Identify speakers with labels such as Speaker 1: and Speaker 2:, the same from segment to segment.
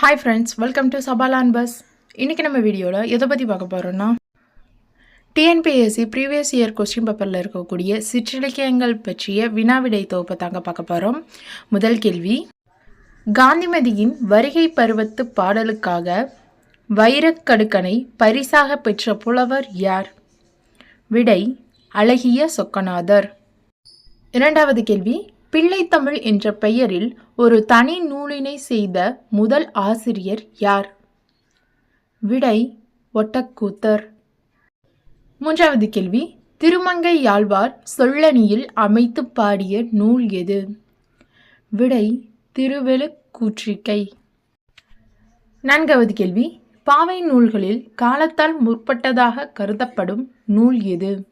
Speaker 1: Hi friends welcome to சபாலான் bus இன்றைக்கி நம்ம வீடியோவில் எதை பற்றி பார்க்க போகிறோன்னா டிஎன்பிஎஸ்சி ப்ரீவியஸ் இயர் கொஸ்டின் பேப்பரில் இருக்கக்கூடிய சிற்றிலக்கியங்கள் பற்றிய வினாவிடை தொகுப்பை தாங்க பார்க்க போகிறோம் முதல் கேள்வி காந்திமதியின் வருகை பருவத்து பாடலுக்காக வைரக்கடுக்கனை பரிசாக பெற்ற புலவர் யார்? விடை அழகிய சொக்கநாதர். இரண்டாவது கேள்வி பிள்ளைத்தமிழ் என்ற பெயரில் ஒரு தனி நூலினை செய்த முதல் ஆசிரியர் யார்? விடை ஒட்டக்கூத்தர். மூன்றாவது கேள்வி. திருமங்கை யாழ்வார் சொல்லணியில் அமைத்து பாடிய நூல் எது? விடை திருவெழுக்கூற்றிக்கை. நான்காவது கேள்வி. பாவை நூல்களில் காலத்தால் முற்பட்டதாக கருதப்படும் நூல் எது?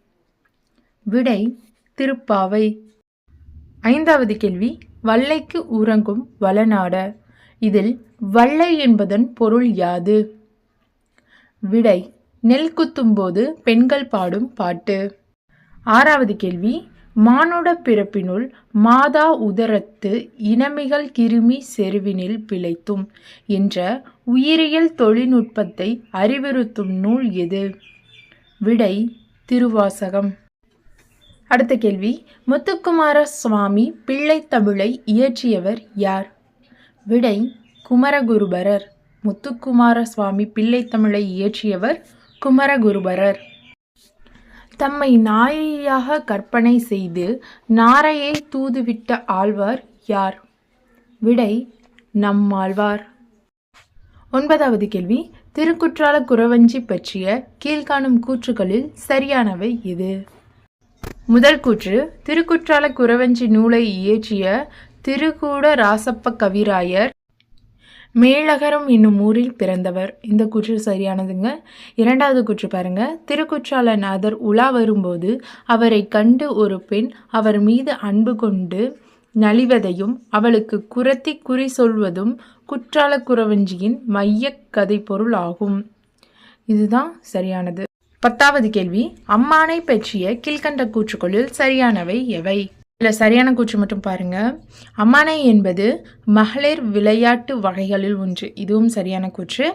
Speaker 1: விடை திருப்பாவை. ஐந்தாவது கேள்வி வல்லைக்கு உறங்கும் வளநாட இதில் வல்லை என்பதன் பொருள் யாது? விடை நெல் குத்தும்போது பெண்கள் பாடும் பாட்டு. ஆறாவது கேள்வி மானுட பிறப்பினுள் மாதா உதரத்து இனமிகள் கிருமி செருவினில் பிழைத்தும் என்ற உயிரியல் தொழில்நுட்பத்தை அறிவுறுத்தும் நூல் எது? விடை திருவாசகம். அடுத்த கேள்வி முத்துக்குமார சுவாமி பிள்ளை தமிழை இயற்றியவர் யார்? விடை குமரகுருபரர். முத்துக்குமார சுவாமி பிள்ளை தமிழை இயற்றியவர் குமரகுருபரர். தம்மை நாயையாக கற்பனை செய்து நாரையை தூதுவிட்ட ஆழ்வார் யார்? விடை நம்மாழ்வார் ஒன்பதாவது கேள்வி திருக்குற்றால குறவஞ்சி பற்றிய கீழ்காணும் கூற்றுகளில் சரியானவை எது? முதல் கூற்று திருக்குற்றால குறவஞ்சி நூலை இயற்றிய திருக்கூட ராசப்ப கவிராயர் மேலகரம் என்னும் ஊரில் பிறந்தவர். இந்த குற்று சரியானதுங்க. இரண்டாவது குற்று பாருங்க. திருக்குற்றால நாதர் உலா வரும்போது அவரை கண்டு ஒரு பெண் அவர் மீது அன்பு கொண்டு நலிவதையும் அவளுக்கு குரத்தி குறி சொல்வதும் குற்றால குறவஞ்சியின் மைய கதை பொருள் ஆகும். இதுதான் சரியானது. பத்தாவது கேள்வி அம்மானை பற்றிய கீழ்கண்ட கூற்றுக்களில் சரியானவை எவை? இதில் சரியான கூற்று மட்டும் பாருங்க. அம்மானை என்பது மகளிர் விளையாட்டு வகைகளில் ஒன்று. இதுவும் சரியான கூற்று.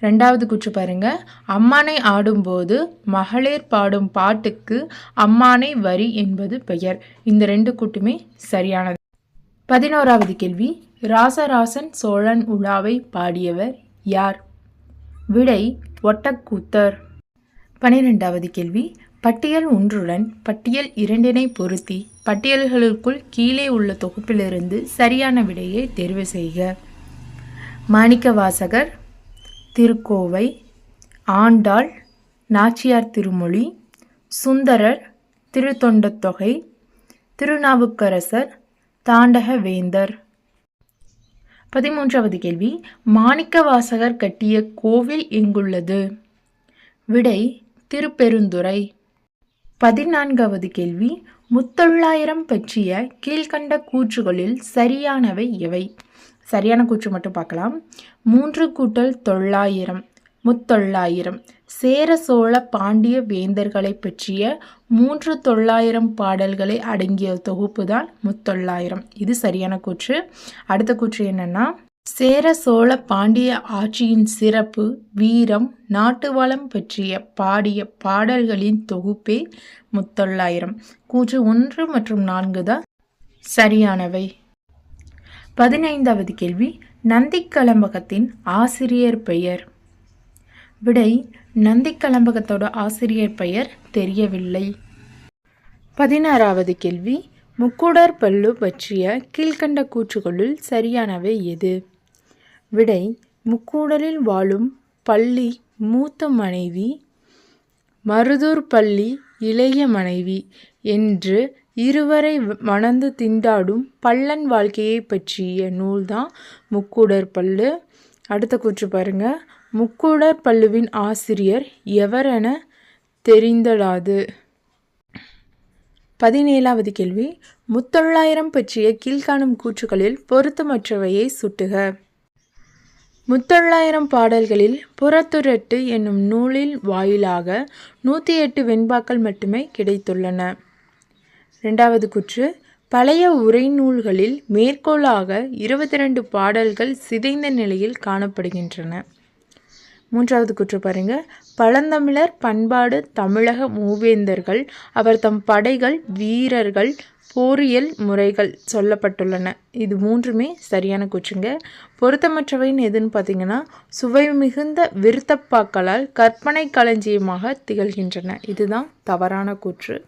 Speaker 1: ரெண்டாவது கூற்று பாருங்க. அம்மானை ஆடும்போது மகளிர் பாடும் பாட்டுக்கு அம்மானை வரி என்பது பெயர். இந்த ரெண்டு கூட்டுமே சரியானது. பதினோராவது கேள்வி. ராசராசன் சோழன் உலாவை பாடியவர் யார்? விடை ஒட்டக்கூத்தர். பனிரெண்டாவது கேள்வி. பட்டியல் ஒன்றுடன் பட்டியல் இரண்டினை பொருத்தி பட்டியல்களுக்குள் கீழே உள்ள தொகுப்பிலிருந்து சரியான விடையை தேர்வு செய்க. மாணிக்க வாசகர் திருக்கோவை ஆண்டாள் நாச்சியார் திருமொழி சுந்தரர் திருத்தொண்டத்தொகை திருநாவுக்கரசர் தாண்டக வேந்தர் பதிமூன்றாவது கேள்வி. மாணிக்க வாசகர் கட்டிய கோவில் எங்குள்ளது? விடை திருப்பெருந்துறை. பதினான்காவது கேள்வி. முத்தொள்ளாயிரம் பற்றிய கீழ்கண்ட கூற்றுகளில் சரியானவை எவை? சரியான கூற்று மட்டும் பார்க்கலாம். மூன்று கூட்டல் தொள்ளாயிரம். முத்தொள்ளாயிரம். சேர சோழ பாண்டிய வேந்தர்களை பற்றிய மூன்று தொள்ளாயிரம் பாடல்களை அடங்கிய தொகுப்பு தான் முத்தொள்ளாயிரம். இது சரியான கூற்று. அடுத்த கூற்று என்னென்னா சேர சோழ பாண்டிய ஆட்சியின் சிறப்பு வீரம் நாட்டு வளம் பற்றிய பாடிய பாடல்களின் தொகுப்பே முத்தொள்ளாயிரம். கூற்று ஒன்று மற்றும் நான்கு தான் சரியானவை. பதினைந்தாவது கேள்வி. நந்திக்கலம்பகத்தின் ஆசிரியர் பெயர். விடை நந்திக்கலம்பகத்தோட ஆசிரியர் பெயர் தெரியவில்லை. பதினாறாவது கேள்வி. முக்குடர் பல்லு பற்றிய கீழ்கண்ட கூற்றுகளுள் சரியானவை எது? விடை முக்கூடலில் வாழும் பள்ளி மூத்த மனைவி மருதூர் பள்ளி இளைய மனைவி என்று இருவரை மணந்து திண்டாடும் பள்ளன் வாழ்க்கையை பற்றிய நூல்தான் முக்கூடர் பல்லு அடுத்த கூற்று பாருங்க. முக்கூடர் பல்லுவின் ஆசிரியர் எவரென தெரிந்தலாது? பதினேழாவது கேள்வி. முத்தொள்ளாயிரம் பற்றிய கீழ்காணும் கூற்றுகளில் பொருத்தமற்றவையை சுட்டுக. முத்தொள்ளாயிரம் பாடல்களில் புறத்துரட்டு என்னும் நூலில் வாயிலாக நூற்றி எட்டு வெண்பாக்கள் மட்டுமே கிடைத்துள்ளன. ரெண்டாவது குற்று பழைய உரைநூல்களில் மேற்கோளாக இருபத்தி ரெண்டு பாடல்கள் சிதைந்த நிலையில் காணப்படுகின்றன. மூன்றாவது குற்று பாருங்க பழந்தமிழர் பண்பாடு தமிழக மூவேந்தர்கள் அவர் தம் படைகள் வீரர்கள் போரியல் முறைகள் சொல்லப்பட்டுள்ளன. இது மூன்றுமே சரியான குற்றுங்க. பொருத்தமற்றவைன்னு எதுன்னு பார்த்தீங்கன்னா சுவை மிகுந்த விருத்தப்பாக்களால் கற்பனை களஞ்சியமாக திகழ்கின்றன. இதுதான் தவறான கூற்று.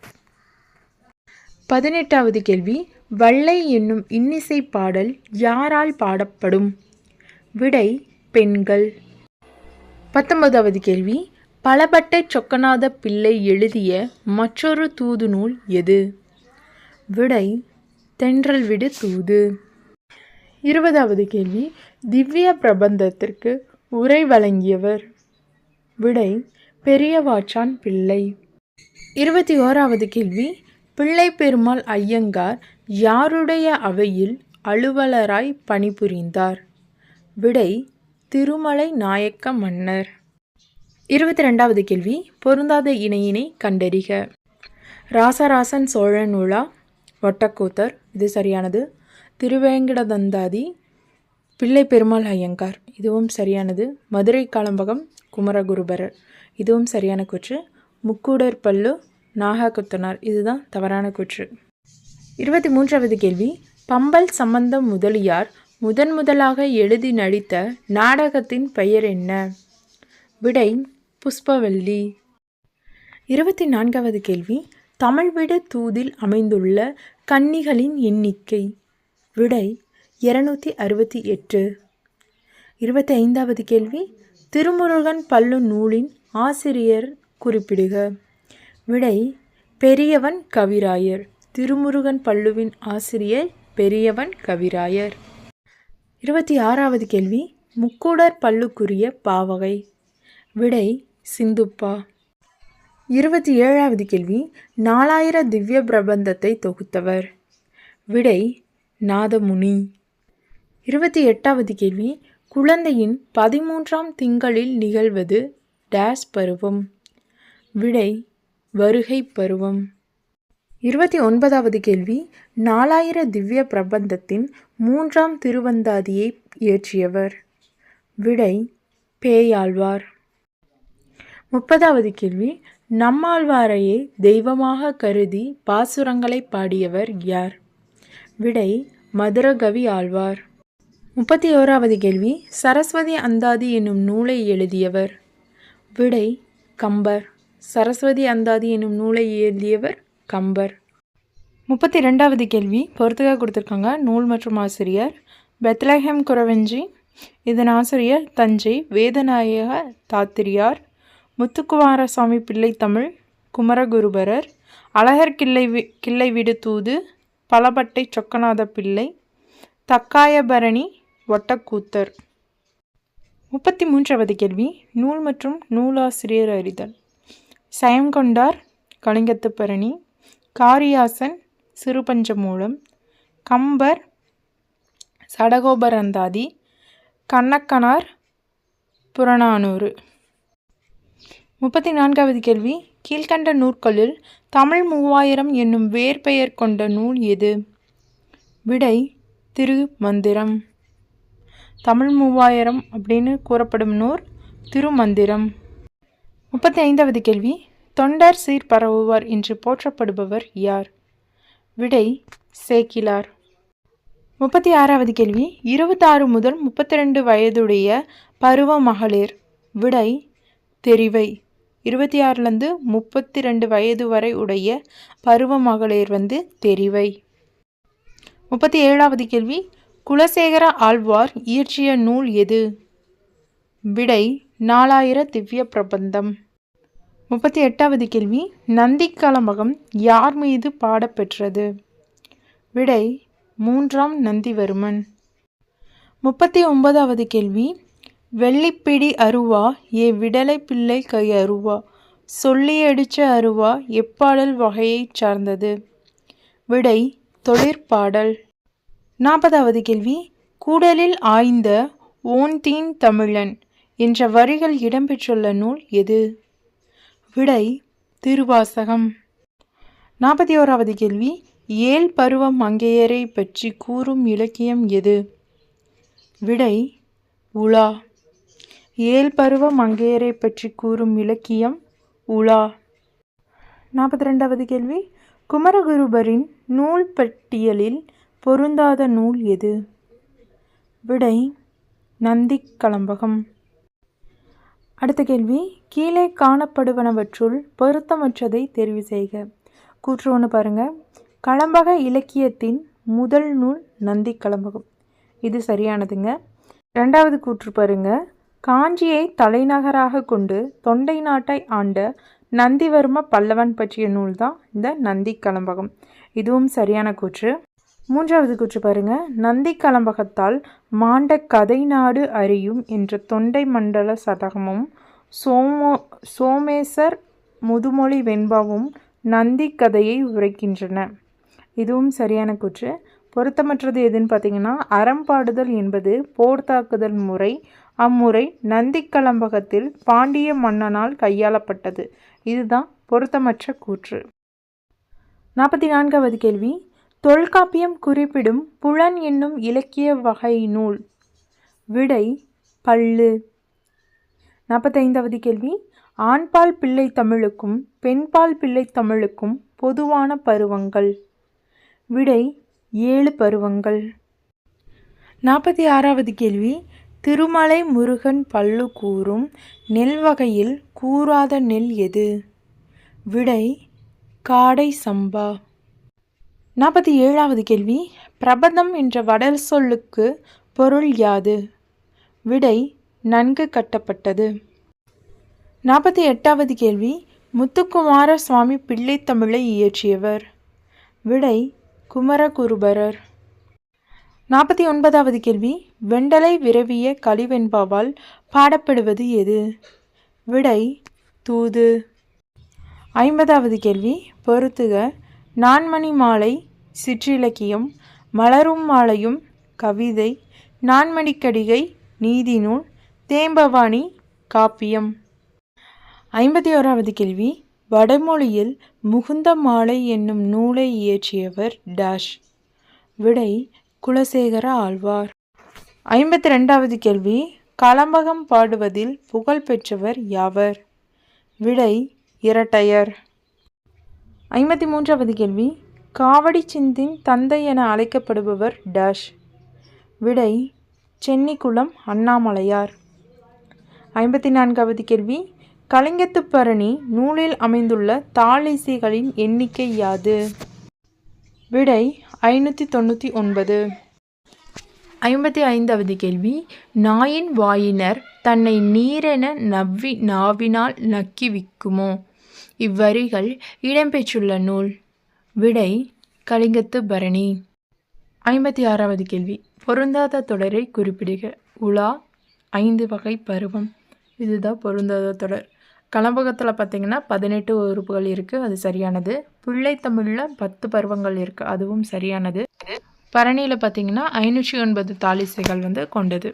Speaker 1: பதினெட்டாவது கேள்வி. வள்ளை என்னும் இன்னிசை பாடல் யாரால் பாடப்படும்? விடை பெண்கள். பத்தொன்பதாவது கேள்வி. பலபட்டை சொக்கநாத பிள்ளை எழுதிய மற்றொரு தூது நூல் எது? விடை தென்றல் விடு தூது. இருபதாவது கேள்வி. திவ்ய பிரபந்தத்திற்கு உரை வழங்கியவர். விடை பெரியவாச்சான் பிள்ளை. இருபத்தி ஓராவது கேள்வி. பிள்ளை பெருமாள் ஐயங்கார் யாருடைய அவையில் அலுவலராய் பணிபுரிந்தார்? விடை திருமலை நாயக்க மன்னர். இருபத்தி ரெண்டாவது கேள்வி. பொருந்தாத இணையினை கண்டறிக. ராசராசன் சோழன் உலா ஒட்டக்கூத்தர் இது சரியானது. திருவேங்கடதந்தாதி பிள்ளை பெருமாள் ஐயங்கார். இதுவும் சரியானது. மதுரை காலம்பகம் குமரகுருபரர். இதுவும் சரியான கூற்று. முக்கூடர் பல்லு நாககுத்தனார் இதுதான் தவறான கூற்று. இருபத்தி மூன்றாவது கேள்வி. பம்பல் சம்பந்தம் முதலியார் முதன் முதலாக எழுதி நடித்த நாடகத்தின் பெயர் என்ன? விடை புஷ்பவல்லி. இருபத்தி நான்காவது கேள்வி. தமிழ்விட தூதில் அமைந்துள்ள கன்னிகளின் எண்ணிக்கை. விடை இருநூத்தி அறுபத்தி எட்டு. இருபத்தி ஐந்தாவது கேள்வி. திருமுருகன் பல்லு நூலின் ஆசிரியர் குறிப்பிடுக. விடை பெரியவன் கவிராயர். திருமுருகன் பல்லுவின் ஆசிரியர் பெரியவன் கவிராயர். இருபத்தி ஆறாவது கேள்வி. முக்கூடர் பல்லுக்குரிய பாவகை. விடை சிந்துப்பா. இருபத்தி ஏழாவது கேள்வி நாலாயிர திவ்ய பிரபந்தத்தை தொகுத்தவர். விடை நாதமுனி. இருபத்தி எட்டாவது கேள்வி குழந்தையின் பதிமூன்றாம் திங்களில் நிகழ்வது டேஸ் பருவம். விடை வருகை பருவம். இருபத்தி ஒன்பதாவது கேள்வி நாலாயிர திவ்ய பிரபந்தத்தின் மூன்றாம் திருவந்தாதியை இயற்றியவர். விடை பேயாழ்வார். முப்பதாவது கேள்வி. நம்மாழ்வாரையே தெய்வமாக கருதி பாசுரங்களை பாடியவர் யார்? விடை மதுரகவி ஆழ்வார். முப்பத்தி ஓராவது கேள்வி. சரஸ்வதி அந்தாதி என்னும் நூலை எழுதியவர். விடை கம்பர். சரஸ்வதி அந்தாதி என்னும் நூலை எழுதியவர் கம்பர். முப்பத்தி ரெண்டாவது கேள்வி. பொறுத்துக்காக கொடுத்துருக்காங்க. நூல் மற்றும் ஆசிரியர். பெத்லஹெம் குரவெஞ்சி. இதன் ஆசிரியர் தஞ்சை. வேதநாயக தாத்திரியார். முத்துக்குமாரசாமி பிள்ளை தமிழ் குமரகுருபரர் அழகர் கிள்ளை வி கிள்ளை விடு தூது பலபட்டை சொக்கநாத பிள்ளை தக்காயபரணி ஒட்டக்கூத்தர். முப்பத்தி மூன்றாவது கேள்வி நூல் மற்றும் நூலாசிரியர் அறிதல். சயங்கொண்டார் கலிங்கத்துப்பரணி காரியாசன் சிறுபஞ்சமூலம் கம்பர் சடகோபரந்தாதி கண்ணக்கனார் புறநானூறு. முப்பத்தி நான்காவது கேள்வி. கீழ்கண்ட நூற்களில் தமிழ் மூவாயிரம் என்னும் வேர்பெயர் கொண்ட நூல் எது? விடை திரு மந்திரம் தமிழ் மூவாயிரம் அப்படின்னு கூறப்படும் நூல் திருமந்திரம். முப்பத்தி ஐந்தாவது கேள்வி. தொண்டர் சீர் பரவுவார் என்று போற்றப்படுபவர் யார்? விடை சேக்கிலார். முப்பத்தி ஆறாவது கேள்வி. இருபத்தாறு முதல் முப்பத்தி ரெண்டு வயதுடைய பருவ மகளிர் விடை தெரிவை. இருபத்தி ஆறுலேருந்து முப்பத்தி ரெண்டு வயது வரை உடைய பருவ மகளிர் வந்து தெரிவை. முப்பத்தி ஏழாவது கேள்வி குலசேகர ஆழ்வார் இயற்றிய நூல் எது? விடை நாலாயிர திவ்ய பிரபந்தம். முப்பத்தி எட்டாவது கேள்வி நந்திக்கலமகம் யார் மீது பாடப்பெற்றது? விடை மூன்றாம் நந்திவர்மன். முப்பத்தி ஒன்பதாவது கேள்வி வெள்ளிப்பிடி அருவா ஏ விடலை பிள்ளை கை அருவா சொல்லியடிச்ச அருவா எப்பாடல் வகையைச் சார்ந்தது விடை தொழிற்பாடல் நாற்பதாவது கேள்வி கூடலில் ஆய்ந்த ஓன்தீன் தமிழன் என்ற வரிகள் இடம்பெற்றுள்ள நூல் எது விடை திருவாசகம் நாற்பத்தி ஓராவது கேள்வி ஏழ் பருவம் மங்கையரை பற்றி கூறும் இலக்கியம் எது விடை உலா. ஏழ் பருவ மங்கையரை பற்றி கூறும் இலக்கியம் உலா. நாற்பத்தி ரெண்டாவது கேள்வி. குமரகுருபரின் நூல் பட்டியலில் பொருந்தாத நூல் எது? விடை நந்திக் கலம்பகம். அடுத்த கேள்வி. கீழே காணப்படுவனவற்றுள் பொருத்தமற்றதை தெரிவு செய்க. கூற்று ஒன்று பாருங்கள் கலம்பக இலக்கியத்தின் முதல் நூல் நந்தி கலம்பகம். இது சரியானதுங்க. ரெண்டாவது கூற்று பாருங்கள் காஞ்சியை தலைநகராக கொண்டு தொண்டை நாட்டை ஆண்ட நந்திவர்ம பல்லவன் பற்றிய நூல் தான் இந்த நந்தி கலம்பகம் இதுவும் சரியான கூற்று. மூன்றாவது கூற்று பாருங்க. நந்தி கலம்பகத்தால் மாண்ட கதை நாடு அறியும் என்ற தொண்டை மண்டல சதகமும் சோமோ சோமேசர் முதுமொழி வெண்பாவும் நந்தி கதையை உரைக்கின்றன. இதுவும் சரியான கூற்று. பொருத்தமற்றது எதுன்னு பார்த்தீங்கன்னா அறம்பாடுதல் என்பது போர் தாக்குதல் முறை அம்முறை நந்தி கலம்பகத்தில் பாண்டிய மன்னனால் கையாளப்பட்டது. இதுதான் பொருத்தமற்ற கூற்று. நாற்பத்தி நான்காவது கேள்வி. தொல்காப்பியம் குறிப்பிடும் புலன் என்னும் இலக்கிய வகை நூல் விடை பல்லு. நாற்பத்தைந்தாவது கேள்வி. ஆண்பால் பிள்ளை தமிழுக்கும் பெண்பால் பிள்ளை தமிழுக்கும் பொதுவான பருவங்கள். விடை ஏழு பருவங்கள். நாற்பத்தி ஆறாவது கேள்வி. திருமலை முருகன் பல்லு கூறும் நெல் வகையில் கூறாத நெல் எது? விடை காடை சம்பா. நாற்பத்தி ஏழாவது கேள்வி. பிரபதம் என்ற வடல் சொல்லுக்கு பொருள் யாது? விடை நன்கு கட்டப்பட்டது. நாற்பத்தி எட்டாவது கேள்வி. முத்துக்குமார சுவாமி பிள்ளை தமிழை இயற்றியவர். விடை குமரகுருபரர். நாற்பத்தி ஒன்பதாவது கேள்வி வெண்டலை விரவிய கழிவெண்பாவால் பாடப்படுவது எது? விடை தூது. ஐம்பதாவது கேள்வி பொறுத்துக நான்மணி மாலை சிற்றிலக்கியம் மலரும் மாலையும் கவிதை நான்மணிக்கடிகை நீதிநூல் தேம்பவாணி காப்பியம். ஐம்பத்தி ஓராவது கேள்வி வடமொழியில் முகுந்த மாலை என்னும் நூலை இயற்றியவர் டேஷ்? விடை குலசேகர ஆழ்வார். ஐம்பத்தி ரெண்டாவது கேள்வி கலம்பகம் பாடுவதில் புகழ் பெற்றவர் யாவர்? விடை இரட்டையர். ஐம்பத்தி மூன்றாவது கேள்வி காவடி சிந்தின் தந்தை என அழைக்கப்படுபவர் டேஷ். விடை சென்னிக்குளம் அண்ணாமலையார். ஐம்பத்தி நான்காவது கேள்வி கலிங்கத்துப்பரணி நூலில் அமைந்துள்ள தாளிசைகளின் எண்ணிக்கை யாது? விடை ஐநூற்றி தொண்ணூற்றி ஒன்பது. ஐம்பத்தி ஐந்தாவது கேள்வி. நாயின் வாயினர் தன்னை நீரென நவ்வி நாவினால் நக்கி விக்குமோ? இவ்வரிகள் இடம்பெற்றுள்ள நூல். விடை கலிங்கத்து பரணி. ஐம்பத்தி ஆறாவது கேள்வி. பொருந்தாத தொடரை குறிப்பிடுக. உலா ஐந்து வகை பருவம். இதுதான் பொருந்தாத தொடர். கலம்பகத்தில் பார்த்திங்கன்னா பதினெட்டு உறுப்புகள் இருக்குது அது சரியானது. பிள்ளை தமிழில் பத்து பருவங்கள் இருக்குது அதுவும் சரியானது. பரணியில் பார்த்திங்கன்னா ஐநூற்றி ஒன்பது தாலிசைகள் வந்து கொண்டது.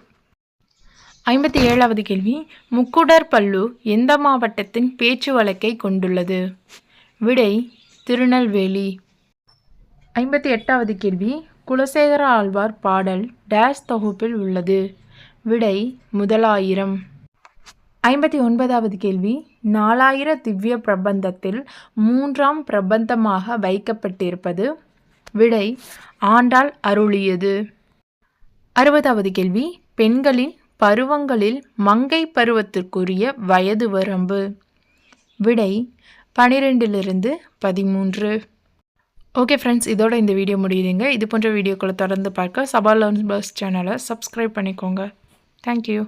Speaker 1: ஐம்பத்தி ஏழாவது கேள்வி முக்குடர் பல்லு எந்த மாவட்டத்தின் பேச்சு வழக்கை கொண்டுள்ளது? விடை திருநெல்வேலி. ஐம்பத்தி எட்டாவது கேள்வி குலசேகர ஆழ்வார் பாடல் டேஷ் தொகுப்பில் உள்ளது. விடை முதலாயிரம். ஐம்பத்தி ஒன்பதாவது கேள்வி. நாலாயிர திவ்ய பிரபந்தத்தில் மூன்றாம் பிரபந்தமாக வைக்கப்பட்டிருப்பது விடை ஆண்டாள் அருளியது. அறுபதாவது கேள்வி. பெண்களின் பருவங்களில் மங்கை பருவத்திற்குரிய வயது வரம்பு. விடை பனிரெண்டிலிருந்து பதிமூன்று. ஓகே ஃப்ரெண்ட்ஸ் இதோட இந்த வீடியோ முடியுதுங்க. இது போன்ற வீடியோக்களை தொடர்ந்து பார்க்க சபா லேர்ன்ஸ் பஸ் சேனலை சப்ஸ்கிரைப் பண்ணிக்கோங்க. Thank you